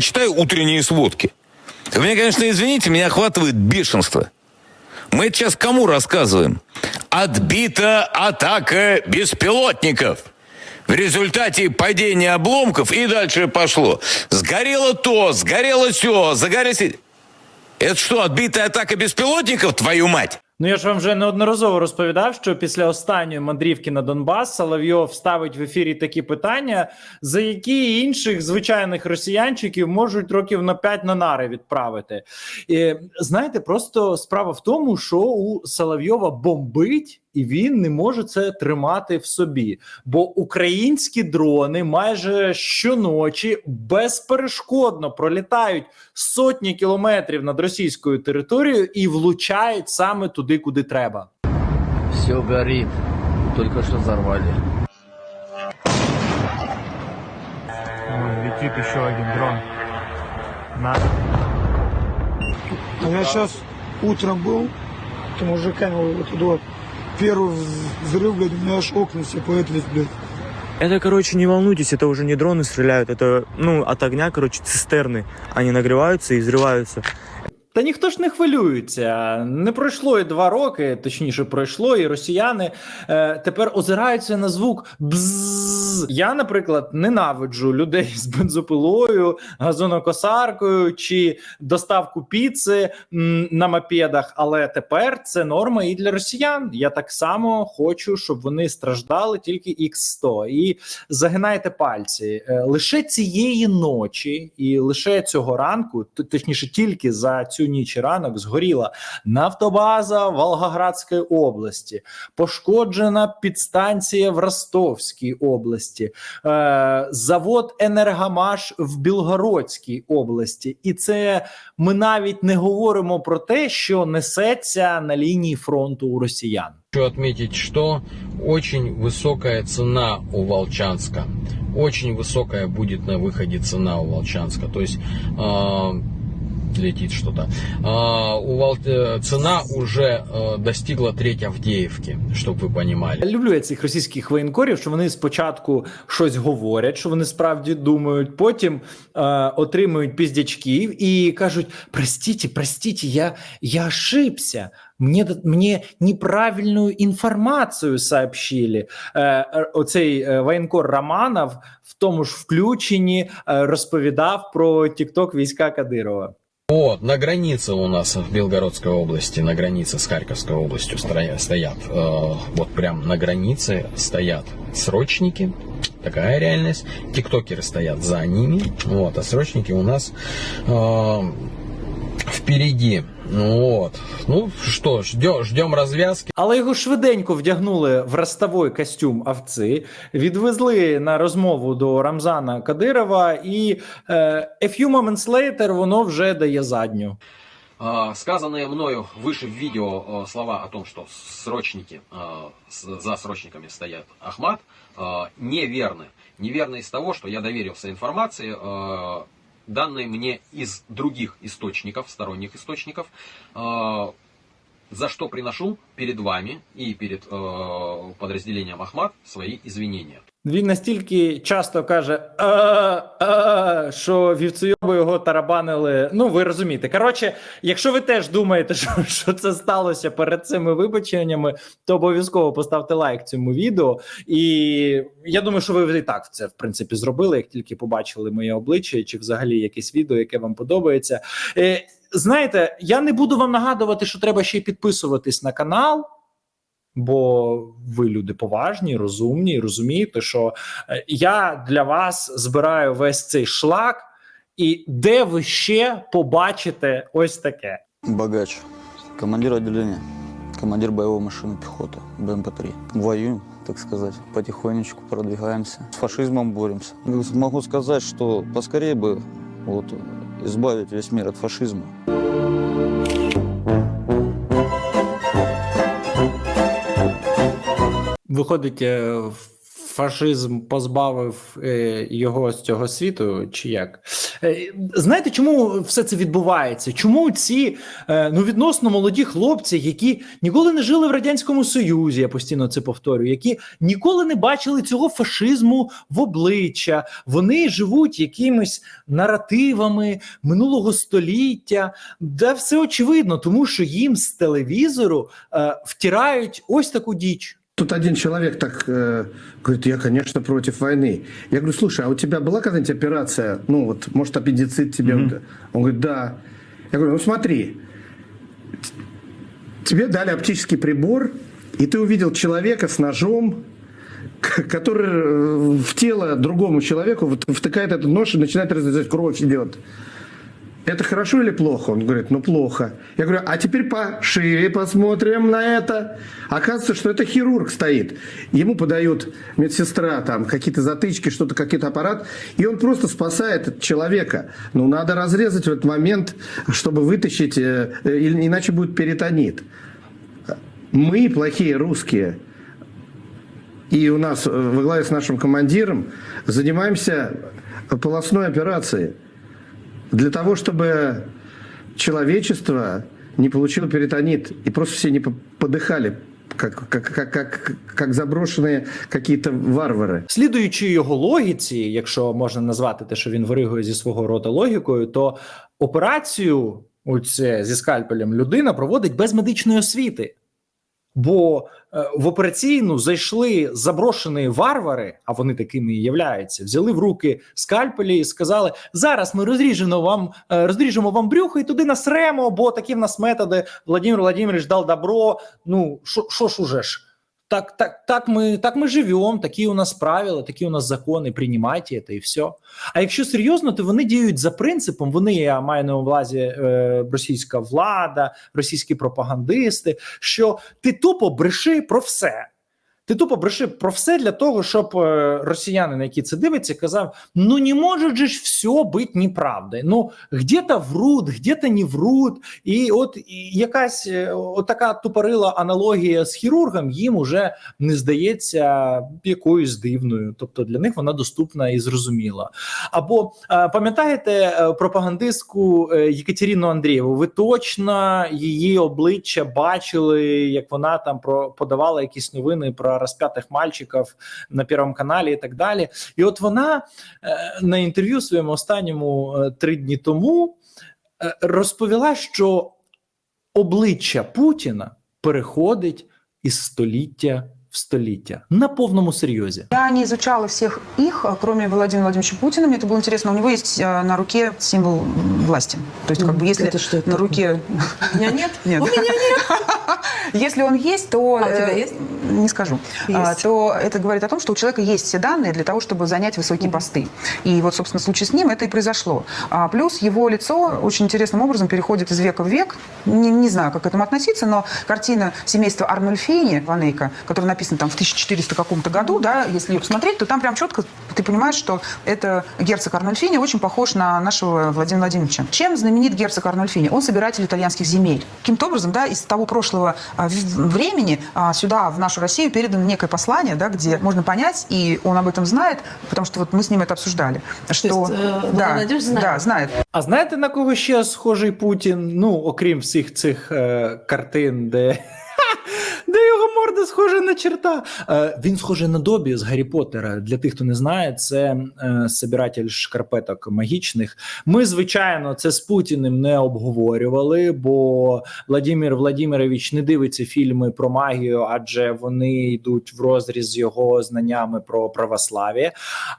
читаю утренние сводки. Вы меня, конечно, извините, меня охватывает бешенство. Мы это сейчас кому рассказываем? Отбита атака беспилотников. В результате падения обломков и дальше пошло. Сгорело то, сгорело все, загорелось... Это что, отбитая атака беспилотников, твою мать? Ну я ж вам вже неодноразово розповідав, що після останньої мандрівки на Донбас Соловйов ставить в ефірі такі питання, за які інших звичайних росіянчиків можуть років на 5 на нари відправити. І, знаєте, просто справа в тому, що у Соловйова бомбить. І він не може це тримати в собі, бо українські дрони майже щоночі безперешкодно пролітають сотні кілометрів над російською територією і влучають саме туди, куди треба. Все горит. Только что взорвали. Ой, летит еще один дрон. На. А я сейчас утром был, то мужиками вот туда Первый взрыв, блядь, у меня аж окна все поэтались, блядь. Это, короче, не волнуйтесь, это уже не дроны стреляют, это, ну, от огня, короче, цистерны. Они нагреваются и взрываются. Та ніхто ж не хвилюється. Не пройшло і два роки, точніше, пройшло, і росіяни е, тепер озираються на звук бзз. Я, наприклад, ненавиджу людей з бензопилою, газонокосаркою чи доставку піци на мопедах. Але тепер це норма і для росіян. Я так само хочу, щоб вони страждали тільки X100. І загинайте пальці Е, лише цієї ночі, і лише цього ранку, точніше, тільки за цю ніч і ранок згоріла нафтобаза Волгоградської області, пошкоджена підстанція в Ростовській області, е, завод Енергомаш в Білгородській області. І це ми навіть не говоримо про те, що несеться на лінії фронту у росіян. Хочу отметить, что очень высокая цена у Волчанска. Очень высокая будет на выходе цена у Волчанска. То есть э, летит что-то. Э, у Вол... э, Цена уже э, достигла треть Авдеевки, чтобы вы понимали. Люблю я цих російських воєнкорів, що вони спочатку щось говорять, що вони справді думають, потім е, отримують піздячків і кажуть: простіть, простіть, я, я ошибся. Мне, д- мне неправильную информацию сообщили. Е, е, оцей е, воєнкор Романов в тому ж включенні е, розповідав про Тікток війська Кадирова. Вот, на границе у нас в Белгородской области, на границе с Харьковской областью стоят, э, вот прям на границе стоят срочники, такая реальность, тиктокеры стоят за ними, вот, а срочники у нас э, впереди, вот, ну что, ждем, ждем развязки. Але його швиденько вдягнули в ростовий костюм овці, відвезли на розмову до Рамзана Кадирова, і е, a few moments later воно вже дає задню. А, Сказанные мною выше в видео э, слова о том, что срочники, э, с- за срочниками стоят Ахмат, э, неверны. Неверны из того, что я доверился информации, данной мне из других источников, сторонних источников, э, за что приношу перед вами и перед э, подразделением Ахмат свои извинения. Він настільки часто каже, «А, а», що вівцейоби його тарабанили. Ну, ви розумієте. Коротше, якщо ви теж думаєте, що, що це сталося перед цими вибаченнями, то обов'язково поставте лайк цьому відео. І я думаю, що ви і так це в принципі зробили, як тільки побачили моє обличчя, чи взагалі якесь відео, яке вам подобається. Е, знаєте, я не буду вам нагадувати, що треба ще й підписуватись на канал. Бо ви люди поважні, розумні, і розумієте, що е, я для вас збираю весь цей шлак, і де ви ще побачите ось таке. Богач. Командир отделения. Командир боевой машины пехоты. БМП-3. Воюем, так сказать. Потихонечку продвигаемся. С фашизмом боремся. Могу сказать, что поскорее бы вот, избавить весь мир от фашизма. Виходить, е, фашизм позбавив е, його з цього світу, чи як? Е, знаєте, чому все це відбувається? Чому ці ну відносно молоді хлопці, які ніколи не жили в радянському союзі, я постійно це повторюю, які ніколи не бачили цього фашизму в обличчя, вони живуть якимись наративами минулого століття, де все очевидно, тому що їм з телевізору е, втирають ось таку діч. Тут один человек так э, говорит, я, конечно, против войны. Я говорю, слушай, а у тебя была когда-нибудь операция, ну вот, может, аппендицит тебе? Он говорит, да. Я говорю, ну смотри, тебе дали оптический прибор, и ты увидел человека с ножом, который э, в тело другому человеку втыкает этот нож и начинает разрезать, кровь идет. Это хорошо или плохо? Он говорит, ну плохо. Я говорю, а теперь пошире посмотрим на это. Оказывается, что это хирург стоит. Ему подают медсестра там какие-то затычки, что-то, какой-то аппарат, и он просто спасает человека. Ну, надо разрезать в этот момент, чтобы вытащить, э, э, иначе будет перитонит. Мы, плохие русские, и у нас э, во главе с нашим командиром занимаемся полостной операцией для того, чтобы человечество не получило перитонит и просто все не по- подыхали, как, как, как, как, как заброшенные какие-то варвары. Слідуючи його логіці, якщо можна назвати те, що він виригує зі свого роду логікою, то операцію оце, зі скальпелем людина проводить без медичної освіти. Бо е, в операційну зайшли заброшені варвари, а вони такими і являються, взяли в руки скальпелі і сказали: зараз ми розріжемо вам, е, розріжемо вам брюхо і туди насремо, бо такі в нас методи. Владимир Владимирович дав добро. Ну що ж уже ж? Так, так, так ми так ми живемо, такі у нас правила, такі у нас закони, приймайте це і все. А якщо серйозно, то вони діють за принципом. Вони я маю на увазі е, російська влада, російські пропагандисти. Що ти тупо бреши про все. Ти тупо бреши про все для того, щоб е, росіяни, на які це дивиться, казав: ну не може же ж все бути неправдою. Ну где-то врут, где-то не врут. І от і якась е, отака тупорила аналогія з хірургом їм уже не здається якоюсь дивною. Тобто для них вона доступна і зрозуміла. Або е, пам'ятаєте пропагандистку Єкатерину Андрієву? Ви точно її обличчя бачили, як вона там про подавала якісь новини про розп'ятих мальчиків на Первом каналі і так далі. І от вона е, на інтерв'ю своєму останньому е, три дні тому е, розповіла, що обличчя Путіна переходить із століття в століття на повному серйозі. Я не изучала всех их, кроме Владимира Владимировича Путина. Мне это было интересно. У него есть э, на руке символ власти. То есть, как бы, если Это что это на такое? руке... У меня нет? Нет. У меня нет. Если он есть, то... А у тебя э, есть? Не скажу. А, Есть. То это говорит о том, что у человека есть все данные для того, чтобы занять высокие посты. И вот, собственно, в случае с ним это и произошло. А плюс его лицо очень интересным образом переходит из века в век. Не, не знаю, как к этому относиться, но картина семейства Арнольфини, Ванейка, которая написана там в 1400 каком-то году, да, если ее посмотреть, то там прям четко ты понимаешь, что это герцог Арнольфини очень похож на нашего Владимира Владимировича. Чем знаменит герцог Арнольфини? Он собиратель итальянских земель. Каким-то образом, да, из того прошлого а, в- времени а, сюда, в нашу Россию, передано некое послание, да, где можно понять, и он об этом знает, потому что вот мы с ним это обсуждали, что... есть, э, да, Владимир знает. да, знает. А знаєте на кого ще схожий Путін? Ну, окрім всіх цих е, картин, де. де його морда схожа на черта. Е, він схожий на Добі з Гаррі Поттера. Для тих, хто не знає, це е, собиратель шкарпеток магічних. Ми, звичайно, це з Путіним не обговорювали, бо Владимир Владимирович не дивиться фільми про магію, адже вони йдуть в розріз з його знаннями про православ'я.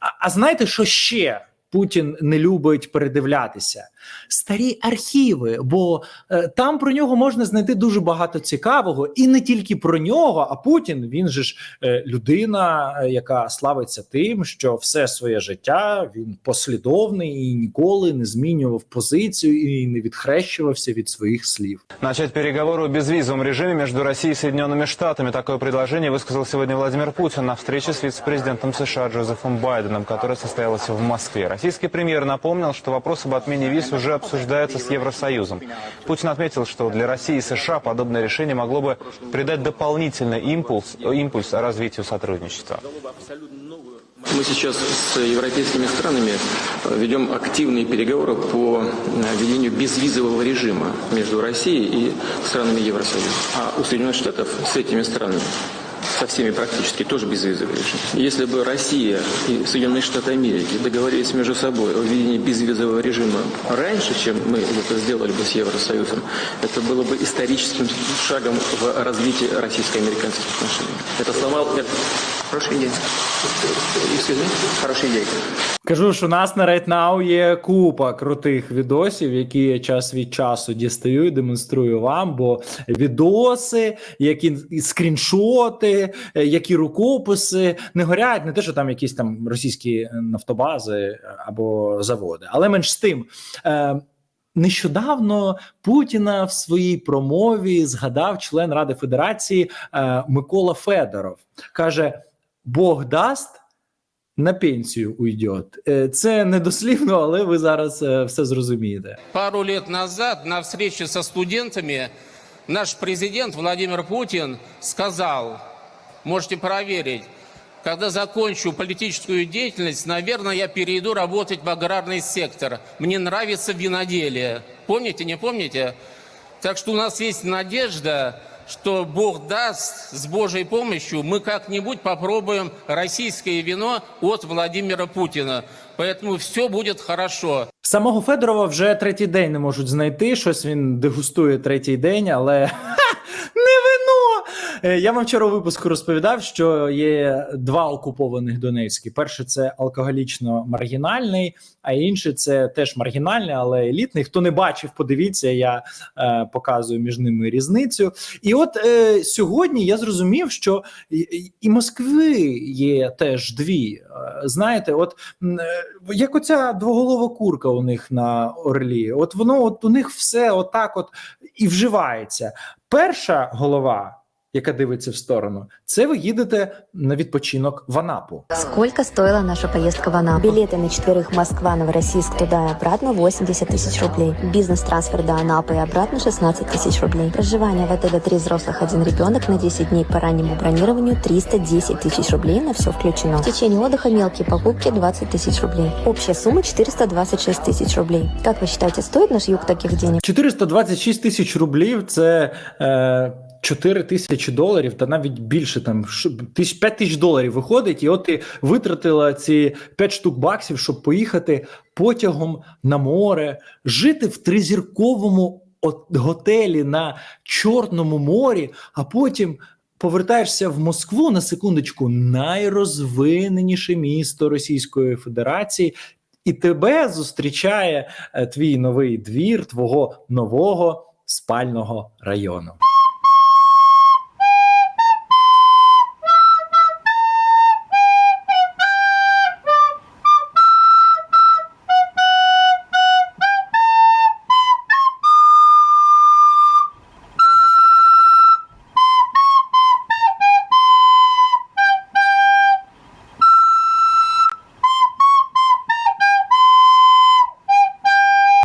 А, а знаєте, що ще? Путін не любить передивлятися старі архіви, бо е, там про нього можна знайти дуже багато цікавого, і не тільки про нього. А Путін він же ж е, людина, е, яка славиться тим, що все своє життя він послідовний і ніколи не змінював позицію і не відхрещувався від своїх слів. Начать переговоры о безвизовом режиме между Россией и Соединенными Штатами. Такое предложение высказал сегодня Владимир Путин на встрече с вице-президентом США Джозефом Байденом, которая состоялась в Москве. Российский премьер напомнил, что вопрос об отмене виз уже обсуждается с Евросоюзом. Путин отметил, что для России и США подобное решение могло бы придать дополнительный импульс, импульс развитию сотрудничества. Мы сейчас с европейскими странами ведем активные переговоры по введению безвизового режима между Россией и странами Евросоюза. А у Соединенных Штатов с этими странами со всеми практически тоже безвизовый режим. Если бы Россия и Соединенные Штаты Америки договорились между собой о введении безвизового режима раньше, чем мы это сделали бы с Евросоюзом, это было бы историческим шагом в развитии российско-американских отношений. Это слова... это- Хороший день. Excuse me? Хороший день. Кажу, що у нас на Right Now є купа крутих відосів, які я час від часу дістаю і демонструю вам. Бо відоси, які скріншоти, е, які рукописи не горять, не те, що там якісь там російські нафтобази або заводи, але менш з тим. Е, Нещодавно Путіна в своїй промові згадав член Ради Федерації е, Микола Федоров. каже: Бог дасть, на пенсію уйдет. Е, Це не дослівно, але ви зараз е, все зрозумієте. Пару лет назад на встрече со студентами наш президент Владимир Путин сказал, можете проверить, когда закончу политическую деятельность, наверное, я перейду работать в аграрный сектор. Мне нравится виноделие. Помните, не помните? Так что у нас есть надежда, что Бог даст, с Божьей помощью мы как-нибудь попробуем российское вино от Владимира Путина. Поэтому все будет хорошо. Самого Федорова вже третій день не можуть знайти. Щось він дегустує третій день, але ха, не вино. Е, Я вам вчора у випуску розповідав, що є два окупованих Донецькі. Перший це алкоголічно маргінальний, а інший це теж маргінальний, але елітний. Хто не бачив, подивіться, я е, показую між ними різницю. І от е, сьогодні я зрозумів, що і Москви є теж дві. Е, Знаєте, от е, як оця двоголова курка у них на орлі, от воно от у них все отак от і вживається. Перша голова, яка дивиться в сторону, це ви їдете на відпочинок в Анапу. Сколько стоила наша поездка в Анапу? Билеты на четверых Москва-Новороссийск туда и обратно 80 тысяч рублей. Бизнес-трансфер до Анапы и обратно 16 тысяч рублей. Проживание в отеле «Три взрослых, один ребенок» на 10 дней по раннему бронированию 310 тысяч рублей на все включено. В течение отдыха мелкие покупки 20 тысяч рублей. Общая сумма 426 тысяч рублей. Как вы считаете, стоит наш юг таких денег? 426 тисяч рублів це е, 4 тисячі доларів, та навіть більше там 5 тисяч доларів виходить, і от ти витратила ці 5 штук баксів, щоб поїхати потягом на море, жити в тризірковому готелі на Чорному морі, а потім. Повертаєшся в Москву на секундочку, найрозвиненіше місто Російської Федерації, і тебе зустрічає е, твій новий двір твого нового спального району.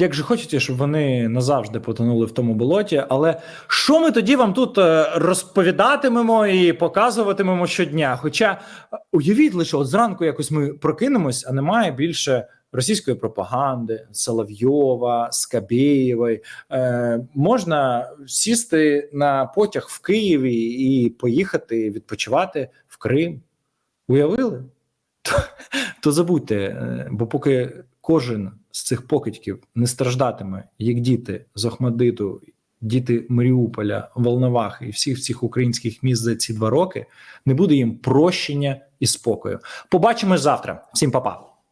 Як же хочеться, щоб вони назавжди потонули в тому болоті. Але що ми тоді вам тут е, розповідатимемо і показуватимемо щодня? Хоча е, уявіть лише, от зранку якось ми прокинемось, а немає більше російської пропаганди, Соловйова, Скабєєвої. Е, можна сісти на потяг в Києві і поїхати відпочивати в Крим. Уявили? То, то забудьте, е, бо поки кожен з цих покидьків не страждатиме, як діти з Охмадиту, діти Маріуполя, Волновахи і всіх цих українських міст за ці два роки, не буде їм прощення і спокою. Побачимось завтра. Всім па-па.